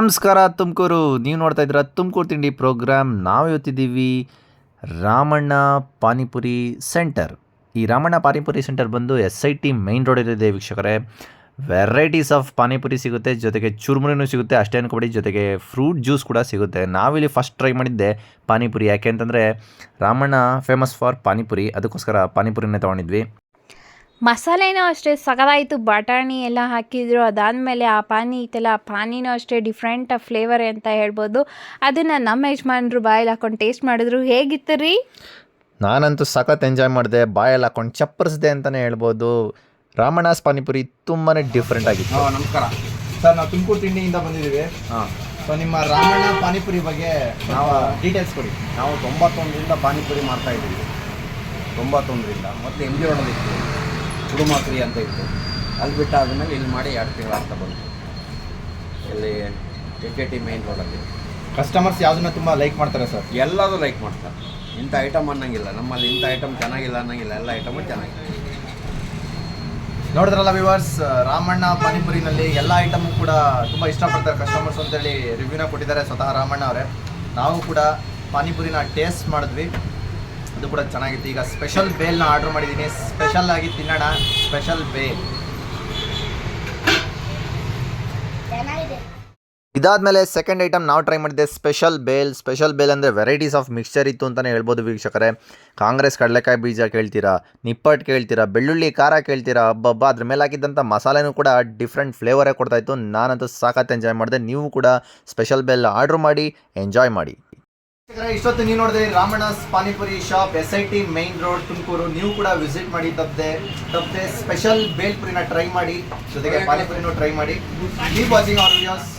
ನಮಸ್ಕಾರ, ತುಮಕೂರು. ನೀವು ನೋಡ್ತಾ ಇದ್ದೀರಾ ತುಮಕೂರು ತಿಂಡಿ ಪ್ರೋಗ್ರಾಮ್. ನಾವು ಇವತ್ತಿದ್ದೀವಿ ರಾಮಣ್ಣ ಪಾನಿಪುರಿ ಸೆಂಟರ್. ಈ ರಾಮಣ್ಣ ಪಾನಿಪುರಿ ಸೆಂಟರ್ ಬಂದು ಎಸ್ ಐ ಟಿ ಮೈನ್ ರೋಡಲ್ಲಿದೆ ವೀಕ್ಷಕರೇ. ವೆರೈಟೀಸ್ ಆಫ್ ಪಾನಿಪುರಿ ಸಿಗುತ್ತೆ, ಜೊತೆಗೆ ಚುರುಮುರಿನೂ ಸಿಗುತ್ತೆ, ಅಷ್ಟೇ ಅನ್ಕೊಬಿಡಿ, ಜೊತೆಗೆ ಫ್ರೂಟ್ ಜ್ಯೂಸ್ ಕೂಡ ಸಿಗುತ್ತೆ. ನಾವಿಲ್ಲಿ ಫಸ್ಟ್ ಟ್ರೈ ಮಾಡಿದ್ದೆ ಪಾನಿಪುರಿ. ಯಾಕೆ ಅಂತಂದರೆ ರಾಮಣ್ಣ ಫೇಮಸ್ ಫಾರ್ ಪಾನಿಪುರಿ. ಅದಕ್ಕೋಸ್ಕರ ಪಾನಿಪುರಿನೇ ತೊಗೊಂಡಿದ್ವಿ. ಮಸಾಲೆನೂ ಅಷ್ಟೇ ಸಗದಾಯಿತು. ಬಟಾಣಿ ಎಲ್ಲ ಹಾಕಿದ್ರು. ಅದಾದಮೇಲೆ ಆ ಪಾನಿ ಇತ್ತಲ್ಲ ಆ ಪಾನಿನೂ ಅಷ್ಟೇ ಡಿಫ್ರೆಂಟ್ ಫ್ಲೇವರ್ ಅಂತ ಹೇಳ್ಬೋದು. ಅದನ್ನು ನಮ್ಮ ಯಜಮಾನ್ರು ಬಾಯಲ್ಲಿ ಹಾಕೊಂಡು ಟೇಸ್ಟ್ ಮಾಡಿದ್ರು. ಹೇಗಿತ್ತು ರೀ? ನಾನಂತೂ ಸಖತ್ ಎಂಜಾಯ್ ಮಾಡಿದೆ. ಬಾಯಲ್ಲಿ ಹಾಕೊಂಡು ಚಪ್ಪರಿಸಿದೆ ಅಂತಲೇ ಹೇಳ್ಬೋದು. ರಾಮಣಾಸ್ ಪಾನಿಪುರಿ ತುಂಬಾ ಡಿಫ್ರೆಂಟ್ ಆಗಿತ್ತು. ಹಾಂ ನಮಸ್ಕಾರ. ಸರ್ ನಾವು ತುಮಕೂರು ತಿಂಡಿಯಿಂದ ಬಂದಿದ್ದೀವಿ. ಹಾಂ. ಸೊ ನಿಮ್ಮ ರಾಮಣ್ಣ ಪಾನಿಪುರಿ ಬಗ್ಗೆ ನಾವು ಡೀಟೇಲ್ಸ್ ಕೊಡಿ. ನಾವು ತೊಂಬತ್ತೊಂದರಿಂದ ಪಾನಿಪುರಿ ಮಾಡ್ತಾ ಇದ್ದೀವಿ. ತೊಂಬತ್ತೊಂದರಿಂದ. ಮತ್ತು ಎಂ ಜಿ ಇತ್ತು ಕುಡುಮಾಕ್ರಿ ಅಂತ ಇತ್ತು. ಅಲ್ಲಿ ಬಿಟ್ಟು ಆದಮೇಲೆ ಇಲ್ಲಿ ಮಾಡಿ ಎರಡು ತಿಂಗಳು ಆಗ್ತಾ ಬಂತು. ಇಲ್ಲಿ ಕೆ ಕೆ ಟಿ ಮೇನ್ ರೋಡಲ್ಲಿ ಕಸ್ಟಮರ್ಸ್ ಯಾವುದನ್ನ ತುಂಬ ಲೈಕ್ ಮಾಡ್ತಾರೆ ಸರ್ ಎಲ್ಲರೂ ಲೈಕ್ ಮಾಡ್ತಾರೆ. ಇಂಥ ಐಟಮ್ ಅನ್ನಂಗಿಲ್ಲ. ನಮ್ಮಲ್ಲಿ ಇಂಥ ಐಟಮ್ ಚೆನ್ನಾಗಿಲ್ಲ ಅನ್ನಂಗಿಲ್ಲ. ಎಲ್ಲ ಐಟಮು ಚೆನ್ನಾಗಿದೆ ನೋಡಿದ್ರಲ್ಲ ವಿವರ್ಸ್ ರಾಮಣ್ಣ ಪಾನಿಪುರಿನಲ್ಲಿ ಎಲ್ಲ ಐಟಮು ಕೂಡ ತುಂಬ ಇಷ್ಟಪಡ್ತಾರೆ ಕಸ್ಟಮರ್ಸ್ ಅಂತೇಳಿ ರಿವ್ಯೂನ ಕೊಟ್ಟಿದ್ದಾರೆ ಸ್ವತಃ ರಾಮಣ್ಣ ಅವರೇ. ನಾವು ಕೂಡ ಪಾನಿಪುರಿನ ಟೇಸ್ಟ್ ಮಾಡಿದ್ವಿ. ಅದು ಕೂಡ ಚೆನ್ನಾಗಿತ್ತು. ಈಗ ಸ್ಪೆಷಲ್ ಬೇಲ್ನ ಆರ್ಡರ್ ಮಾಡಿದ್ದೀನಿ ಸ್ಪೆಷಲ್ ಆಗಿ ತಿನ್ನೋಣ. ಸ್ಪೆಷಲ್ ಬೇಲ್ ಇದಾದಮೇಲೆ ಸೆಕೆಂಡ್ ಐಟಮ್ ನಾವು ಟ್ರೈ ಮಾಡಿದ್ದೆ ಸ್ಪೆಷಲ್ ಬೇಲ್ ಸ್ಪೆಷಲ್ ಬೇಲ್ ಅಂದರೆ ವೆರೈಟೀಸ್ ಆಫ್ ಮಿಕ್ಸ್ಚರ್ ಇತ್ತು ಅಂತಲೇ ಹೇಳ್ಬೋದು ವೀಕ್ಷಕರೇ. ಕಾಂಗ್ರೆಸ್ ಕಡಲೆಕಾಯಿ ಬೀಜ ಕೇಳ್ತೀರಾ ನಿಪ್ಪಟ್ಟು ಕೇಳ್ತೀರಾ ಬೆಳ್ಳುಳ್ಳಿ ಖಾರ ಕೇಳ್ತೀರಾ ಹಬ್ಬಬ್ಬ ಅದ್ರ ಮೇಲೆ ಹಾಕಿದ್ದಂಥ ಮಸಾಲೆನೂ ಕೂಡ ಡಿಫ್ರೆಂಟ್ ಫ್ಲೇವರೇ ಕೊಡ್ತಾಯಿತ್ತು ನಾನಂತೂ ಸಾಕತ್ತು ಎಂಜಾಯ್ ಮಾಡಿದೆ. ನೀವು ಕೂಡ ಸ್ಪೆಷಲ್ ಬೇಲ್ ಆರ್ಡ್ರ್ ಮಾಡಿ ಎಂಜಾಯ್ ಮಾಡಿ. ಇಷ್ಟೊತ್ತು ನೀವು ನೋಡಿದ್ರೆ Ramanna's panipuri shop S I T main road Tumakuru. ನೀವು ಕೂಡ ವಿಸಿಟ್ ಮಾಡಿ ತಪ್ಪದೆ ತಪ್ಪದೆ ಸ್ಪೆಷಲ್ ಬೇಲ್ಪುರಿನ ಟ್ರೈ ಮಾಡಿ, ಜೊತೆಗೆ ಪಾನಿಪುರಿನೂ ಟ್ರೈ ಮಾಡಿ. Keep watching our videos